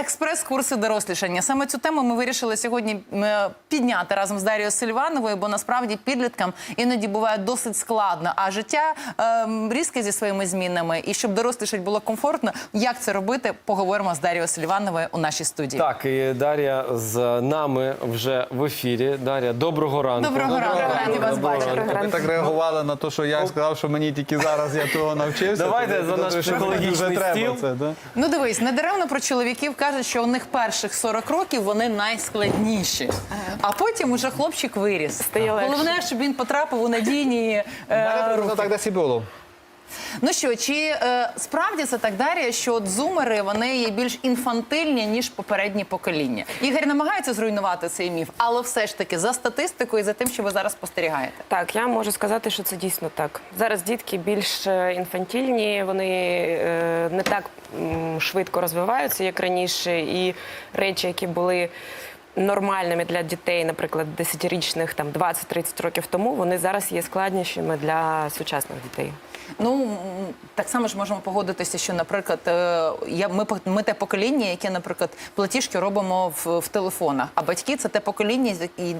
експрес-курси дорослішання. Саме цю тему ми вирішили сьогодні е, підняти разом з Дарією Сильвановою, бо насправді підліткам іноді буває досить складно. А життя е, різке зі своїми змінами. І щоб дорослішать було комфортно, як це робити, поговоримо з Дарією Сильвановою у нашій студії. Так, і Дар'я з нами вже в ефірі. Дар'я, доброго ранку. Доброго ранку, раді вас бачити. Ви так реагували на те, що я сказав, що мені тільки зараз я того навчився. Давайте за наш психологічний вже треба стіл. Це, да? Ну дивись, недаремно про чоловіків кажуть, що у них перших 40 років вони найскладніші, а потім уже хлопчик виріс. Стає легше. Головне, щоб він потрапив у надійні е, Мене руки. так десь і було. Ну що, чи е, справді це так Дар'я, що от зумери вони є більш інфантильні ніж попередні покоління? Ігор намагається зруйнувати цей міф, але все ж таки за статистикою, і за тим, що ви зараз спостерігаєте. Так, я можу сказати, що це дійсно так. Зараз дітки більш е, інфантільні, вони е, не так м, швидко розвиваються, як раніше, і речі, які були. Нормальними для дітей, наприклад, 10-річних, там 20-30 років тому, вони зараз є складнішими для сучасних дітей. Ну так само ж можемо погодитися, що, наприклад, е, я ми ми те покоління, яке, наприклад, платіжки робимо в, в телефонах. А батьки це те покоління,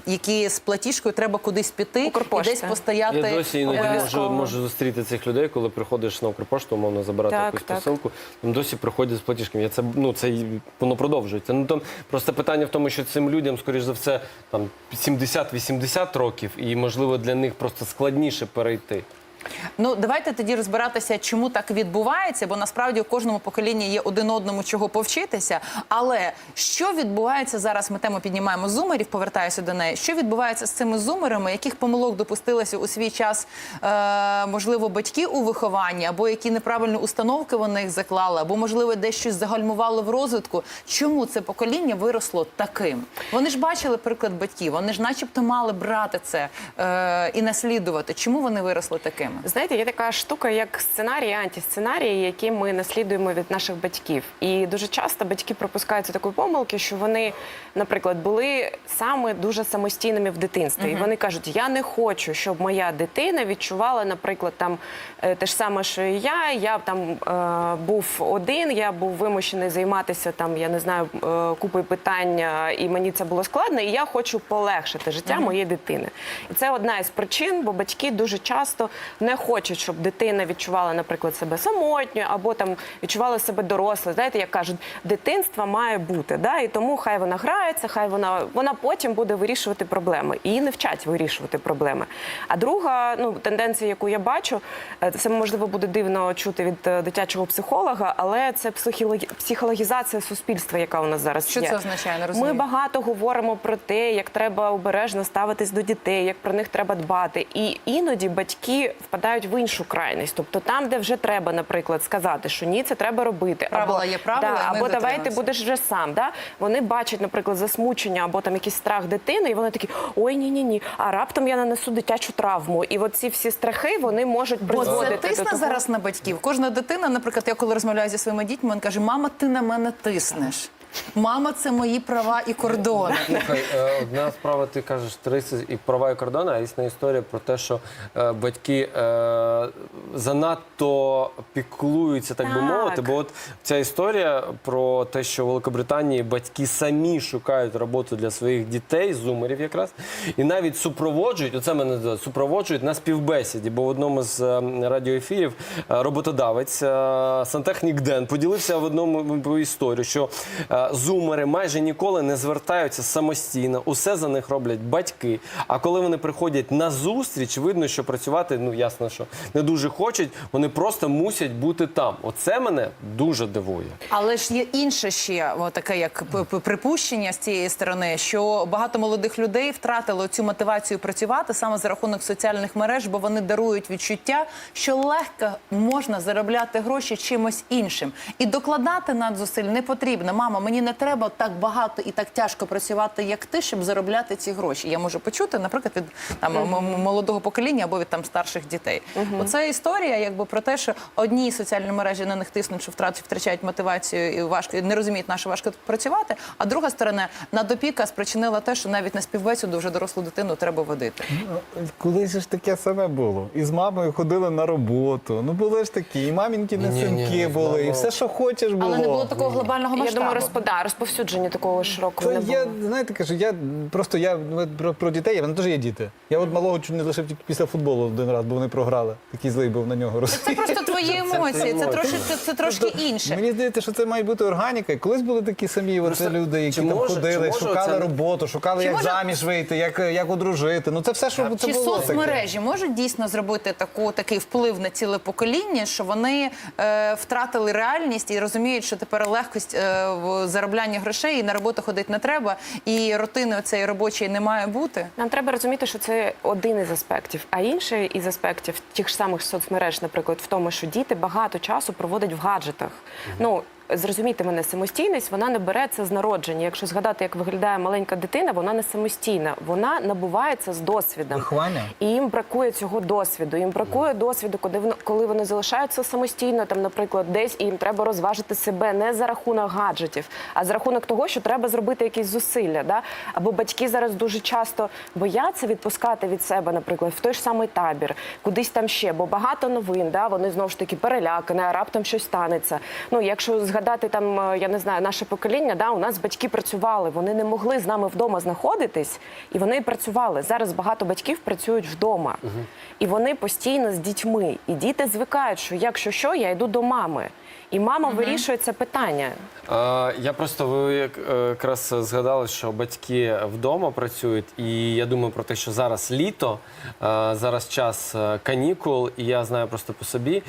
які- з платіжкою треба кудись піти і десь постояти. Я досі іноді можу, можу зустріти цих людей, коли приходиш на Укрпошту, умовно забирати Так, якусь так. посилку. Досі приходять з платіжками. Я це ну це й- воно продовжується. Ну там просто питання в тому, що цим людям, скоріш за все, там 70-80 років, і можливо для них просто складніше перейти. Ну давайте тоді розбиратися, чому так відбувається, бо насправді у кожному поколінні є один одному чого повчитися. Але що відбувається зараз? Ми тему піднімаємо зумерів, повертаюся до неї. Що відбувається з цими зумерами, яких помилок допустилися у свій час, е, можливо, батьки у вихованні, або які неправильні установки вони їх заклали, або можливо десь щось загальмували в розвитку. Чому це покоління виросло таким? Вони ж бачили приклад батьків, вони ж, начебто, мали брати це е, і наслідувати. Чому вони виросли такими? Знаєте, є така штука, як сценарії, антисценарії, які ми наслідуємо від наших батьків. І дуже часто батьки пропускаються такої помилки, що вони, наприклад, були саме дуже самостійними в дитинстві. І вони кажуть: я не хочу, щоб моя дитина відчувала, наприклад, там е, те ж саме, що і я. Я там е, був один, я був вимушений займатися там, я не знаю, е, купою питань, е, і мені це було складно. І я хочу полегшити життя моєї дитини. І це одна із причин, бо батьки дуже часто не хочуть, щоб дитина відчувала, наприклад, себе самотньою або там відчувала себе дорослою. Знаєте, як кажуть, дитинство має бути. Да? І тому хай вона грається, хай вона вона потім буде вирішувати проблеми. І її не вчать вирішувати проблеми. А друга ну, тенденція, яку я бачу, е, це можливо буде дивно чути від е, дитячого психолога, але це психологі- психологізація суспільства, яка у нас зараз Що є. це означає? Не розумію. Ми багато говоримо про те, як треба обережно ставитись до дітей, як про них треба дбати. І іноді батьки впадають в іншу крайність. Тобто там, де вже треба, наприклад, сказати, що ні, це треба робити. Правила є правила, да, або давай ти будеш вже сам. Да? Вони бачать, наприклад, засмучення або там якийсь страх дитини, і вони такі: ой, ні, ні, ні. А раптом я нанесу дитячу травму. І от ці всі страхи вони можуть Бо це тисне до того. зараз на батьків. Кожна дитина, наприклад, я коли розмовляю зі своїми дітьми, він каже: Мама, ти на мене тиснеш. Мама, це мої права і кордони. Слухай, е, одна справа, ти кажеш, 30 і права і кордони, а існа історія про те, що е, батьки е, занадто піклуються, так, би Так. мовити. Бо от ця історія про те, що в Великобританії батьки самі шукають роботу для своїх дітей, зумерів якраз, і навіть супроводжують, оце мене здивувало, супроводжують на співбесіді. Бо в одному з е, радіоефірів е, роботодавець е, сантехнік Ден поділився в одному історію, що е, зумери майже ніколи не звертаються самостійно, усе за них роблять батьки. А коли вони приходять на зустріч, видно, що працювати, ну ясно, що не дуже хочуть, вони просто мусять бути там. Оце мене дуже дивує. Але ж є інше ще таке, як припущення з цієї сторони, що багато молодих людей втратили цю мотивацію працювати саме за рахунок соціальних мереж, бо вони дарують відчуття, що легко можна заробляти гроші чимось іншим. І докладати надзусиль не потрібно. Мама, мені не треба так багато і так тяжко працювати, як ти, щоб заробляти ці гроші. Я можу почути, наприклад, від там м- молодого покоління або від там старших дітей. Оце історія, якби про те, що одні соціальні мережі на них тиснуть, що втрат втрачають мотивацію і важко не розуміють, на що важко працювати. А друга сторона надопіка спричинила те, що навіть на співбесіду вже дорослу дитину треба водити. Колись ж таке саме було. І з мамою ходили на роботу. Ну були ж такі, і мамінки Ні-ні-ні, несинки з були, і все, що хочеш було. Але не було такого глобального Я масштабу. думаю, розпо- да, розповсюдження такого широкого Це не я, знаєте, кажу, я просто я ну, про, про дітей, в мене теж є діти. Я от малого чуть не лишив тільки після футболу один раз, бо вони програли. Такий злий був на нього. Це просто твої емоції, це трошки це, це трошки інше. Мені здається, що це має бути органіка. І Колись були такі самі оце Просто люди, які чи там може- ходили, чи може шукали це- роботу, шукали, Чи як може- заміж вийти, як, як одружити. Ну це все, що це Чи було таке. соцмережі можуть дійсно зробити таку такий вплив на ціле покоління, що вони е, втратили реальність і розуміють, що тепер легкость е, в зароблянні грошей і на роботу ходити не треба, і рутини цієї робочої не має бути. Нам треба розуміти, що це один із аспектів. А інший із аспектів тих ж самих соцмереж, наприклад, в тому, що діти багато часу проводять в гаджетах. Ну зрозумійте мене, самостійність вона не береться з народження. Якщо згадати, як виглядає маленька дитина, вона не самостійна, вона набувається з досвідом. Виховання? І їм бракує цього досвіду. Їм бракує досвіду, коли вони, коли вони залишаються самостійно, там, наприклад, десь і їм треба розважити себе не за рахунок гаджетів, а за рахунок того, що треба зробити якісь зусилля. Да? Або батьки зараз дуже часто бояться відпускати від себе, наприклад, в той ж самий табір, кудись там ще, бо багато новин, да? вони знову ж таки перелякані, а раптом щось станеться. Ну, якщо згадати там, е, я не знаю, наше покоління, да, у нас батьки працювали, вони не могли з нами вдома знаходитись, і вони працювали. Зараз багато батьків працюють вдома, і вони постійно з дітьми. І діти звикають, що якщо що, я йду до мами. І мама вирішує це питання. Е, Я просто ви е, якраз згадали, що батьки вдома працюють, і я думаю про те, що зараз літо, е, зараз час канікул, і я знаю просто по собі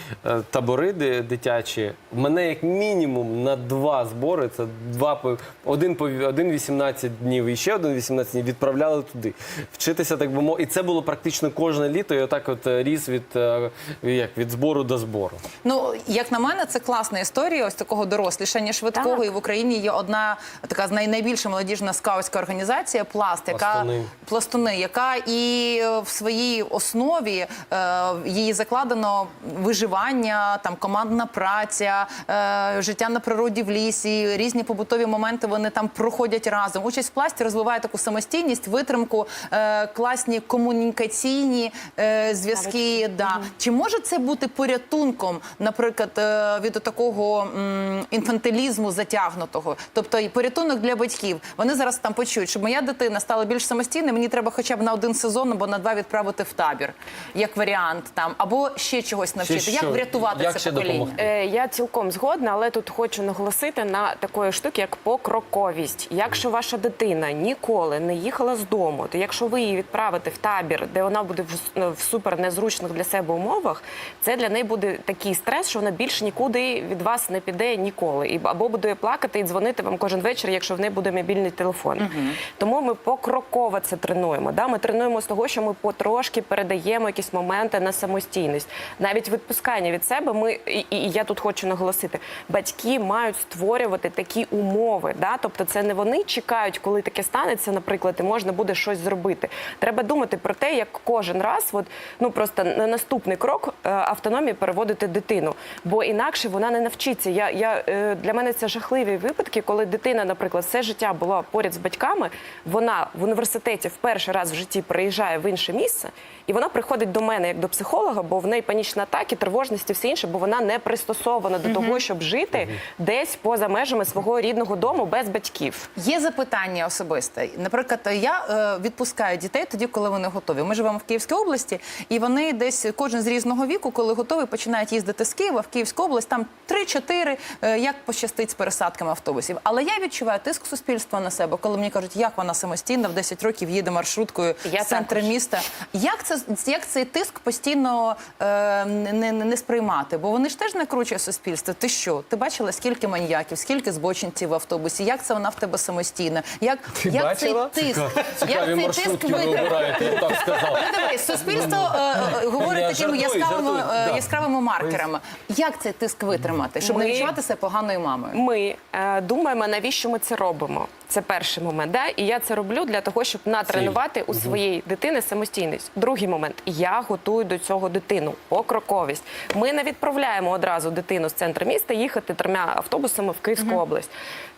табори дитячі. Мене як мінімум на два збори, це два по один по один 18 днів і ще один 18 днів відправляли туди. Вчитися так би мовити. І це було практично кожне літо, і отак от е, ріс від е, як від збору до збору. Ну, як на мене, це класна історія ось такого дорослішання швидкого. Так. І в Україні є одна така най- найбільша молодіжна скаутська організація Пласт, яка Пластуни. пластуни, яка і в своїй основі е, її закладено виживання, там командна праця, е, життя на природі в лісі, різні побутові моменти. Вони там проходять разом. Участь в пласті розвиває таку самостійність, витримку, е, класні комунікаційні е, зв'язки. Да. Чи може це бути порятунком, наприклад, е, від такого м, інфантилізму затягнутого? Тобто і порятунок для батьків. Вони зараз там почують, щоб моя дитина стала більш самостійною, мені треба хоча б на один сезон або на два відправити в табір, як варіант там, або ще чогось навчити. що? Як врятувати Як це ще покоління? допомогти? Е, Я цілком згодна, але тут хочу наголосити на такої штуки, як покроковість. Якщо ваша дитина ніколи не їхала з дому, то якщо ви її відправите в табір, де вона буде в, в супер незручних для себе умовах, це для неї буде такий стрес, що вона більше нікуди від вас не піде ніколи. І або буде плакати і дзвонити вам кожен вечір, якщо в неї буде мобільний телефон. Тому ми покроково це тренуємо. Да? Ми тренуємо з того, що ми потрошки передаємо якісь моменти на самостійність. Навіть відпускання від себе. Ми і, і я тут хочу наголосити: батьки мають створювати такі умови. Да? Тобто, це не вони чекають, коли таке станеться, наприклад, і можна буде щось зробити. Треба думати про те, як кожен раз, от ну просто на наступний крок е, автономії переводити дитину, бо інакше вона не навчиться. Я, я е, для мене це жахливі випадки, коли дитина, наприклад, все життя була поряд з батьками. Вона в університеті в перший раз в житті приїжджає в інше місце, і вона приходить до мене як до психолога, бо в неї панічні атаки, тривожність і все інше, бо вона не пристосована до того, щоб жити десь поза межами свого рідного дому без батьків. Є запитання особисте. Наприклад, я е, відпускаю дітей тоді, коли вони готові. Ми живемо в Київській області, і вони десь кожен з різного віку, коли готові, починають їздити з Києва в Київську область. Там 3-4, е, як пощастить з пересадками автобусів. Але я відчуваю тиск суспільства на себе, коли мені кажуть, як вона самостійно в 10 років їде маршруткою Я з центру міста. Як це як цей тиск постійно е, не, не, не сприймати? Бо вони ж теж накручує суспільство. Ти що? Ти бачила скільки маньяків, скільки збочинців в автобусі? Як це вона в тебе самостійна? Як, Ти як бачила? цей тиск? Як цей тиск ви витримати? обираєте, я б так сказав. Ну, дивись, суспільство е, е, говорить такими жартую, яскравими, жартую, е, да. яскравими маркерами. Як цей тиск витримати, щоб не Ми- відчувати себе поганою мамою? Ми е, думаємо, навіщо ми це робимо. Це перший момент. Да? І я це роблю для того, щоб натренувати у своєї дитини самостійність. Другий момент я готую до цього дитину. Покроковість. Ми не відправляємо одразу дитину з центру міста їхати трьома автобусами в Київську область.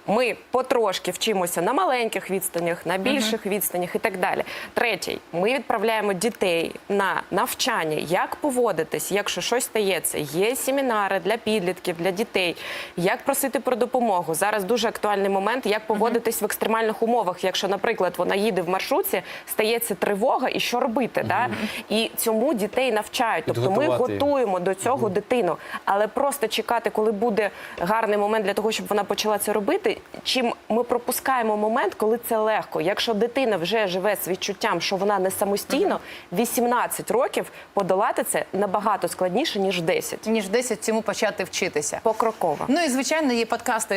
Ми потрошки вчимося на маленьких відстанях, на більших відстанях і так далі. Третій, ми відправляємо дітей на навчання, як поводитись, якщо щось стається. Є семінари для підлітків, для дітей, як просити про допомогу. Зараз дуже актуальний момент, як поводитись в екстремальних умовах. Якщо, наприклад, вона їде в маршрутці, стається тривога, і що робити? Да? І цьому дітей навчають. Тобто ми готуємо до цього дитину, але просто чекати, коли буде гарний момент для того, щоб вона почала це робити. Чим ми пропускаємо момент, коли це легко. Якщо дитина вже живе з відчуттям, що вона не самостійно, 18 років подолати це набагато складніше ніж 10. ніж 10 цьому почати вчитися. Покроково. Ну і звичайно, є подкасти.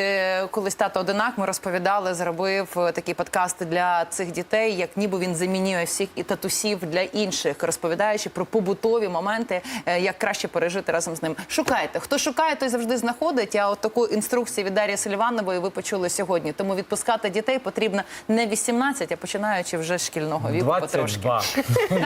Колись тато одинак. Ми розповідали, зробив е, такі подкасти для цих дітей, як ніби він замінює всіх і татусів для інших, розповідаючи про побутові моменти, е, як краще пережити разом з ним. Шукайте. Хто шукає, той завжди знаходить. А от таку інструкцію від Дар'ї Сильванової ви почули сьогодні. Тому відпускати дітей потрібно не 18, а починаючи вже з шкільного віку потрошки. 22.